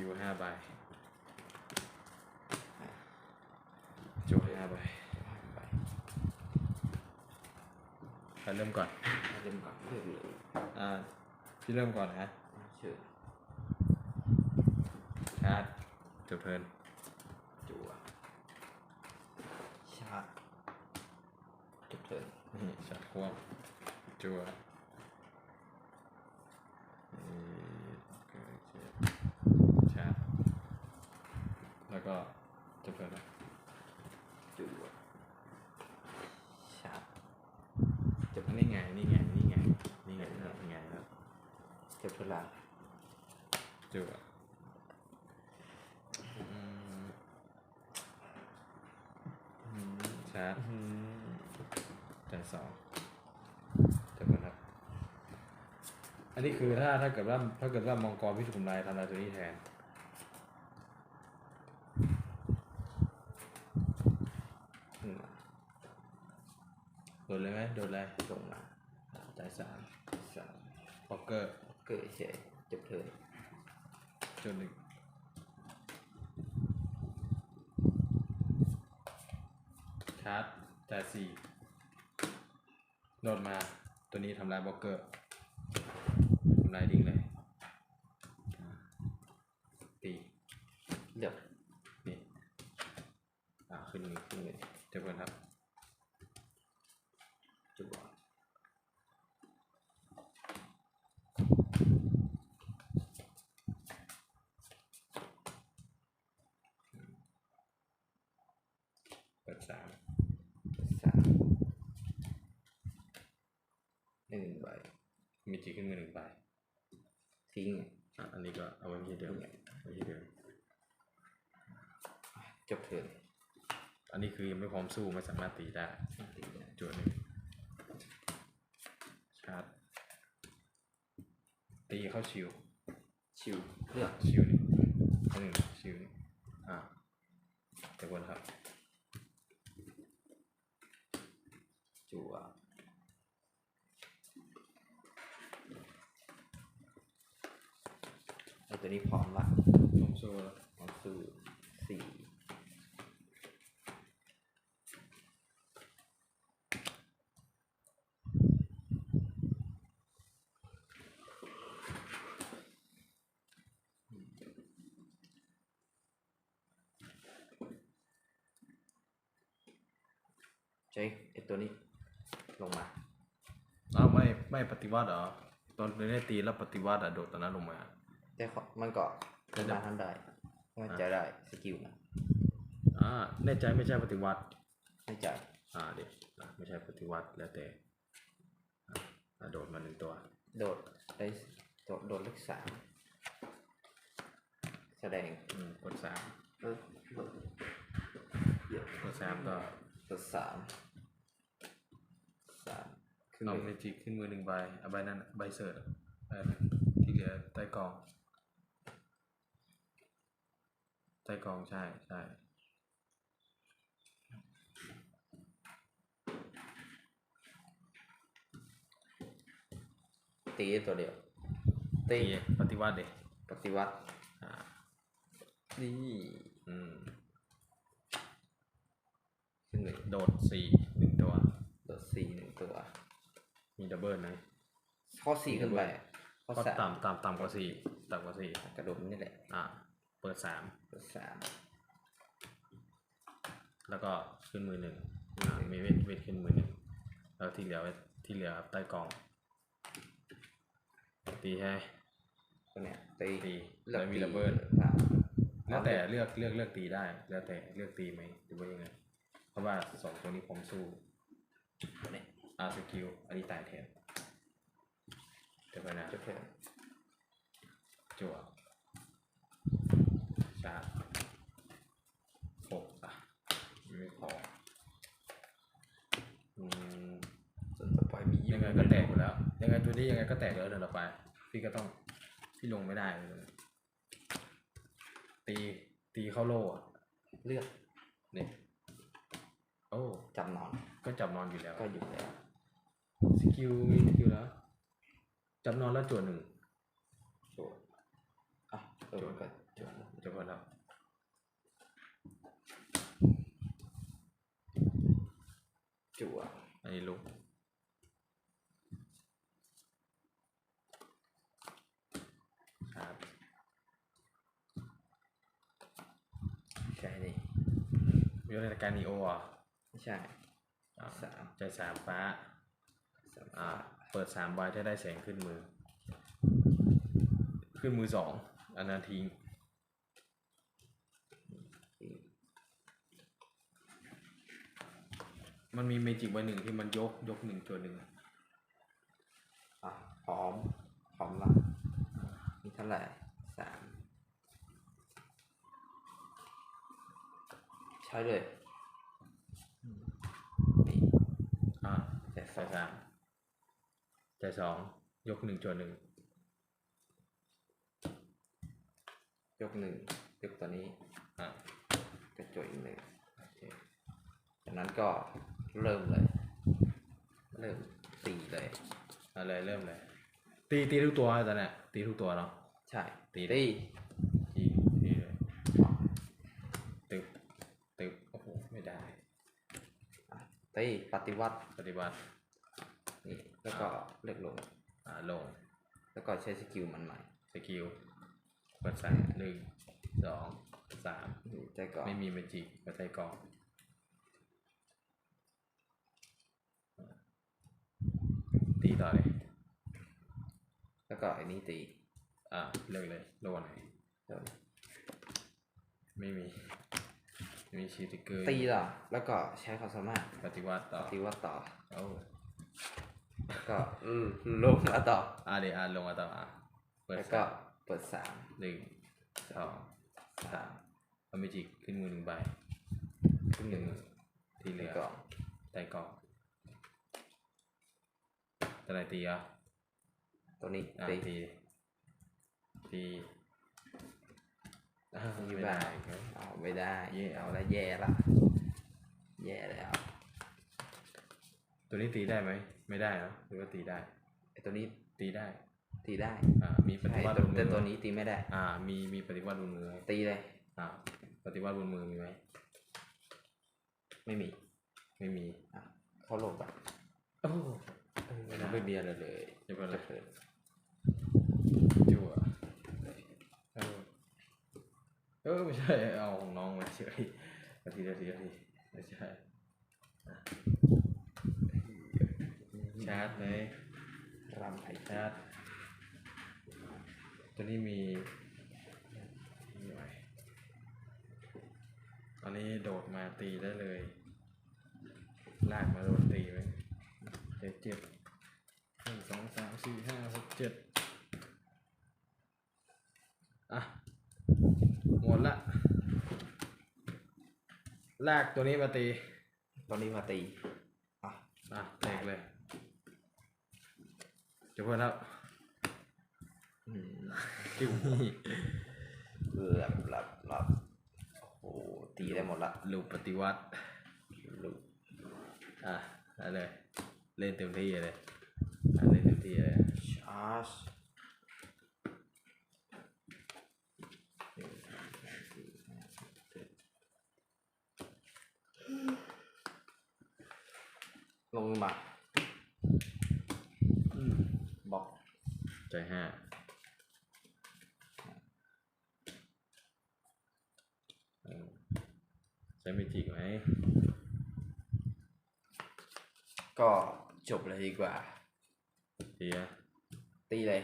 คิวห้าใบจั่วห้าใบไปใครเริ่มก่อน เริ่มก่อนเริ่มเลยอ่า พี่เริ่มก่อนนะเชิญชาร์จจบเพลินจั่วชาร์จจบเทิร์นนี่ชาร์จควบจั่วนี่โอเคโอเคชาร์จแล้ว ก็จบเพลินนะจั่วชาร์จจบนี่ไงนี่ไงนี่ไงนี่ไงครับนี่ไงครับจบเทิร์นละจั่วอืมอืมชาร์จอืมจ่ายสองจบเพลินครับอันนี้คือถ้าถ้าเกิดว่าถ้าเกิดว่ามังกรพิถูกทำลายทำลายตัวนี้แทนขึ้นมา โดนเลยไหมโดนเลยลงมาจ่ายสามสามพ็อกเกอร์เกิดเฉยจบเทิร์นจนหนึ่งชาร์จจ่ายสี่โดดมาตัวนี้ทำลายบล็อกเกอร์ทำลายดิ้งเลยตีเลือกนี่อ่าขึ้นมือขึ้นมือเจะเพิ่นครับ จั่ว เปิดสาม สามหนึ่งใบ มีจีขึ้นมือหนึ่งใบทิ้งอะอันนี้ก็เอาไว้ที่เดิมไว้ที่เดิมจบเทิร์นอันนี้คือยังไม่พร้อมสู้ไม่สามารถตีได้ตีได้จวดหนึ่งชาร์จตีเข้าชิวชิวเลือกชิวหนึ่งหนึ่งชิวหนึ่งอ่าเดี๋ยวบนครับจั่วไอ ตัวนี้พร้อมละพร้อมสู้แล้วพร้อมสู้สี่ใช้ไอตัวนี้ลงมาอ้าวไม่ไม่ปฏิวัติเหรอตอนนี้ตีแล้วปฏิวัติอะโดดตอนนั้นลงมา แต่ขอมันก็แต่ทำจะได้ทำได้มันจะได้สกิลนะอ่าแน่ใจไม่ใช่ปฏิวัติไม่จ่ายอ่าเด็กอะไม่ใช่ปฏิวัติแล้วแต่อะอะโดดมาหนึ่งตัว โดดได้โดดโดดเลขสามแสดงอืมกดสามเออโดดเยอะกดสามก็กดสามสามขึ้นเอาเลเมยจิกขึ้นมือหนึ่งใบเอาใบนั้นใบเสิร์ตใบนั้นที่เหลือใต้กอง ใต้กองใช่ใช่ตีตัวเดียว ตีตีปฏิวัติเด็กปฏิวัติอ่านี่อืมขึ้นเลยโดดสี่หนึ่งตัว โดดสี่หนึ่งตัว มีดับเบิลไหมข้อสี่ขึ้นไปข้อก็สามต่ำต่ำต่ำกว่าสี่ต่ำกว่าสี่กระโดดนี่แหละ อ่า เปิดสามกดสามแล้วก็ขึ้นมือหนึ่งอ่ามีเวทเวทขึ้นมือหนึ่งแล้วที่เหลือไว้ที่เหลือใต้กอง ตีใช่ไหมตัวเนี้ยตีตีเลืแล้อกวมีตีระเบิดอะแล้วแต่เลือกเลือกเลือกตีได้ แล้วแต่เลือกตีไหมหรือว่ายังไงเพราะว่าสองตัวนี้ผมสู้ตัวเนี้ยอาสกิลอันนี้ตายแทนเดี๋ยวไปนะจบเทิร์นจั่ว ชาร์จหกอะไม่พออืมส่วนต่อไปมียังไงก็แตกอยู่แล้ว ยังไงตัวนี้ยังไงก็แตกแล้วเดินต่อไป พี่ก็ต้องพี่ลงไม่ได้เลยตีตีเข้าโล่อะเลือกเนี่ยโอ้จำนอน ก็จับนอนอยู่แล้วก็อยู่แล้ว สกิลมีสกิลแล้วจับนอนแล้วจวดหนึ่ง โจทย์อะเออก็โจทย์ จะพอแล้วจั่วอันนี้ลุกครับใช่นี่วิวัฒนาการนีโออะไม่ใช่อ่าสามใจสามฟ้าสามอ่าฟ้าเปิดสามใบถ้าได้แสงขึ้นมือ ขึ้นมือสองอันนั้นทิ้ง มันมีเมจิกใบหนึ่งที่มันยกยกหนึ่งตัวหนึ่งอะพร้อมพร้อมละมีเท่าไหร่สามใช้เลยนี่อ่าใส่สใส่องสามใจสองยกหนึ่งตัวหนึ่งยกหนึ่งยกตัวนี้อ่ากระจกอีกหนึ่งโอเคจากนั้นก็ เริ่มเลย เริ่มตีเลยเอาเลยเริ่มเลย ตีตีทุกตัวตอนเนี้ยตีทุกตัวเนาะใช่ตีตีตีตีเลยตึบตึบโอ้โหไม่ได้อะตีปฏิวัติปฏิบัตินี่แล้วก็เลือกลงอ่าลง แล้วก็ใช้สกิลมันใหม่สกิลเปิดสามหนึ่งสองสามนี่ใจก่อนไม่มีเมจิกมาใส่กล่อง ตีต่อเลย แล้วก็อันนี้ตี อ่าเลิกเลยโลไหนเดี๋ยวไม่มีไม่มีชีติกเกอร์ตีต่อแล้วก็ใช้ความสามารถปฏิวัติต่อปฏิวัติต่อเอ้าแล้วก็อืมลงมาต่ออ่าเดี๋ยวอ่าลงมาต่ออะเปิดแล้วก็สามเปิดสามหนึ่งสองสามเอาเมจิกขึ้นมือหนึ่งใบขึ้นหนึ่งที่เหลือก่อนใต้กล่อง ตัวไหนตีอะตัวนี้อะตีตีตีอะมีไม่บ้าได้งครับ เอาไม่ได้แย่ เอาละแย่ละแย่แล้วตัวนี้ตีได้ไหม ไม่ได้เนอะหรือว่าตีได้ ไอตัวนี้ตีได้ ตีได้อ่า มีปฏิใช่วัติแต่บนมืแต่อตัวนี้ตีไม่ได้ อ่า มีมีปฏิวัติบนมือไหมตีเลยอ่า ปฏิวัติบนมือมีไหม ไม่มีไม่มี อะเข้าโลกแบบโอ้ ไม่ได้ไม่มีอะไรเลยเดี๋ยวก่อนจะนะเกิดจั่วเออเออไม่ใช่เอาของน้องมาเฉยนาทีนาทีนาทีไม่ใช่อะชาร์จเลยรำไผ่ชาร์จตัวนี้มีนี่ไว้ตอนนี้โดดมาตีได้เลย ลากมาโดนตีไหมเจ็บเจ็บหนึ่ง สองสามสี่ห้าหกเจ็ดอะ หมดละ ลากตัวนี้มาตีตัวนี้มาตี อะ อะแตกเลย เดี๋ยวเพื่อนครับอืมจิ้วหลับหลับหลับโอ้โหตีได้หมดละลูกปฏิวัติ ลูก อะได้เลย เล่นเต็มที่เลย อะเล่นเต็มที่เลยชาร์จหนึ่งสองสามสี่ห้าหกเจ็ดลงมาบล็อกใจห้าอืมใช้เมจิกไหม ก็จบเลยดีกว่า ตีอะตีเลย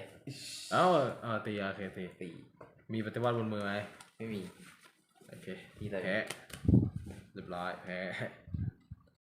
เอ้าเออตีอะโอเคตีตีมีปฏิวัติบนมือไหมไม่มี โอเค ตีเลยแพ้เรียบร้อยแพ้